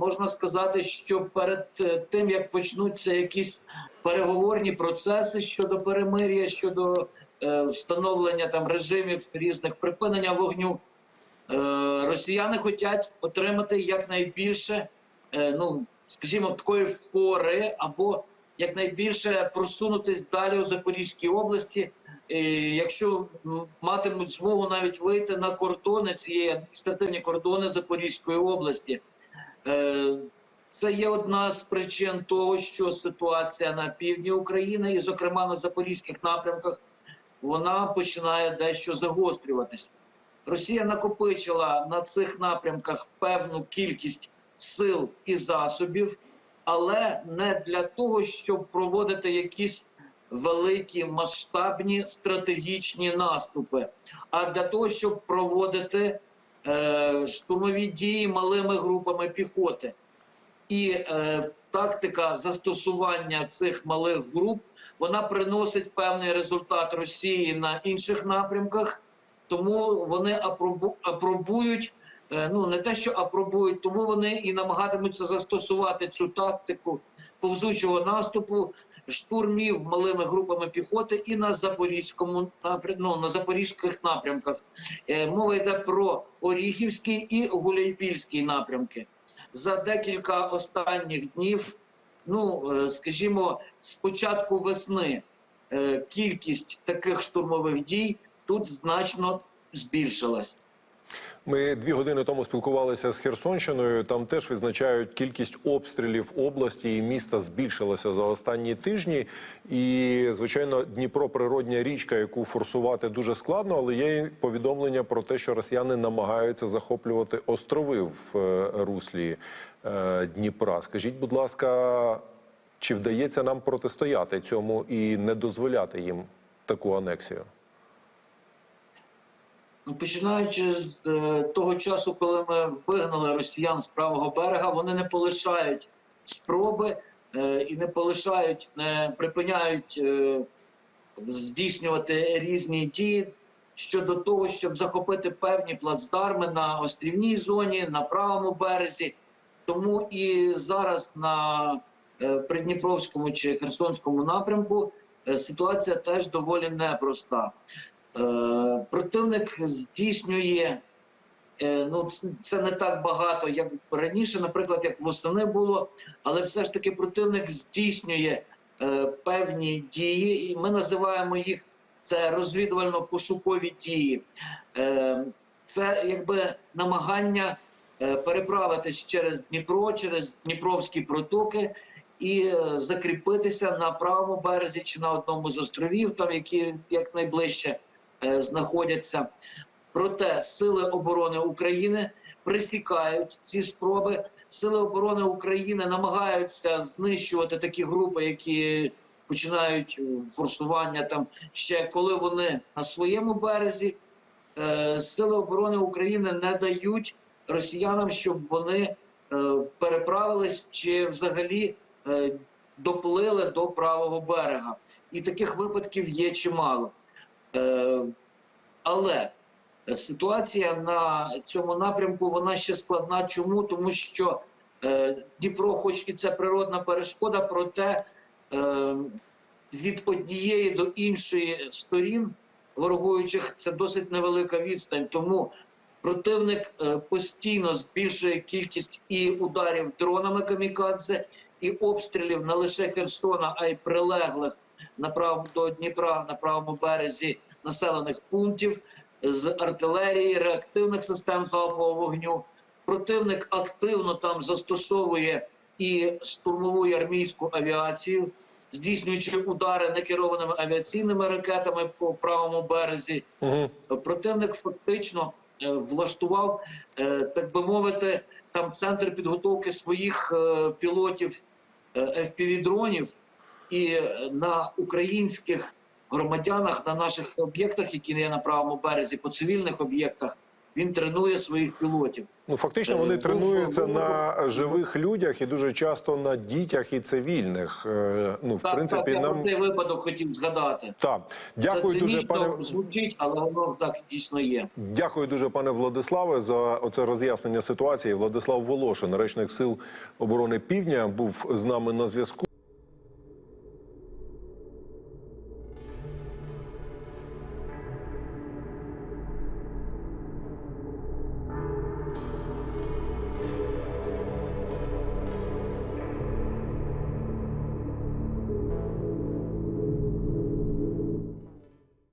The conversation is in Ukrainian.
можна сказати, що перед е, тим як почнуться якісь переговорні процеси щодо перемир'я, щодо е, встановлення там режимів різних припинення вогню, е, росіяни хочуть отримати якнайбільше, е, ну скажімо, такої фори або якнайбільше просунутись далі у Запорізькій області. Якщо матимуть змогу навіть вийти на кордони цієї адміністративні кордони Запорізької області, це є одна з причин того, що ситуація на півдні України, і, зокрема, на запорізьких напрямках, вона починає дещо загострюватися. Росія накопичила на цих напрямках певну кількість сил і засобів, але не для того, щоб проводити якісь великі масштабні стратегічні наступи, а для того, щоб проводити е, штурмові дії малими групами піхоти. І е, тактика застосування цих малих груп вона приносить певний результат Росії на інших напрямках, тому вони апробу, апробують. е, Ну не те, що апробують, тому вони і намагатимуться застосувати цю тактику повзучого наступу, штурмів малими групами піхоти і на запорізькому ну, на запорізьких напрямках. Е, Мова йде про Оріхівський і Гуляйпільський напрямки. За декілька останніх днів, ну е, скажімо, з початку весни е, кількість таких штурмових дій тут значно збільшилась. Ми дві години тому спілкувалися з Херсонщиною. Там теж відзначають кількість обстрілів області і міста збільшилася за останні тижні. І звичайно, Дніпро природня річка, яку форсувати дуже складно, але є повідомлення про те, що росіяни намагаються захоплювати острови в е, руслі е, Дніпра. Скажіть, будь ласка, чи вдається нам протистояти цьому і не дозволяти їм таку анексію? Ну, Починаючи з е, того часу, коли ми вигнали росіян з правого берега, вони не полишають спроби е, і не полишають, не припиняють е, здійснювати різні дії щодо того, щоб захопити певні плацдарми на острівній зоні, на правому березі. Тому і зараз на Придніпровському чи Херсонському напрямку ситуація теж доволі непроста. Е, Противник здійснює е, ну це не так багато, як раніше, наприклад, як восени було, але все ж таки противник здійснює е, певні дії, і ми називаємо їх це розвідувально-пошукові дії. Це якби намагання переправитись через Дніпро, через Дніпровські протоки і закріпитися на правому березі чи на одному з островів, там які якнайближче е, знаходяться. Проте сили оборони України присікають ці спроби. Сили оборони України намагаються знищувати такі групи, які починають е, форсування там ще коли вони на своєму березі. Е, Сили оборони України не дають росіянам, щоб вони е, переправились чи взагалі е, доплили до правого берега. І таких випадків є чимало. Е, Але ситуація на цьому напрямку вона ще складна. Чому? Тому що е, Дніпро, хоч і це природна перешкода, проте е, від однієї до іншої сторін ворогуючих це досить невелика відстань. Тому противник постійно збільшує кількість і ударів дронами камікадзе, і обстрілів не лише Херсона, а й прилеглих на правому до Дніпра на правому березі населених пунктів з артилерії, реактивних систем залпового вогню. Противник активно там застосовує і штурмову і армійську авіацію, здійснюючи удари некерованими авіаційними ракетами по правому березі. Угу. Противник фактично е, влаштував, е, так би мовити, там центр підготовки своїх е, пілотів FPV-дронів і е, на українських громадянах, на наших об'єктах, які є на правому березі, по цивільних об'єктах, він тренує своїх пілотів. Ну фактично Е, вони був- тренуються був- на живих людях і дуже часто на дітях і цивільних. Е, Ну, в Так, принципі, так, я нам про цей випадок хотів згадати. так. Дякую Це дуже, цинічно пане. звучить, але воно так дійсно є. Дякую дуже, пане Владиславе, за оце роз'яснення ситуації. Владислав Волошин, речник сил оборони Півдня, був з нами на зв'язку.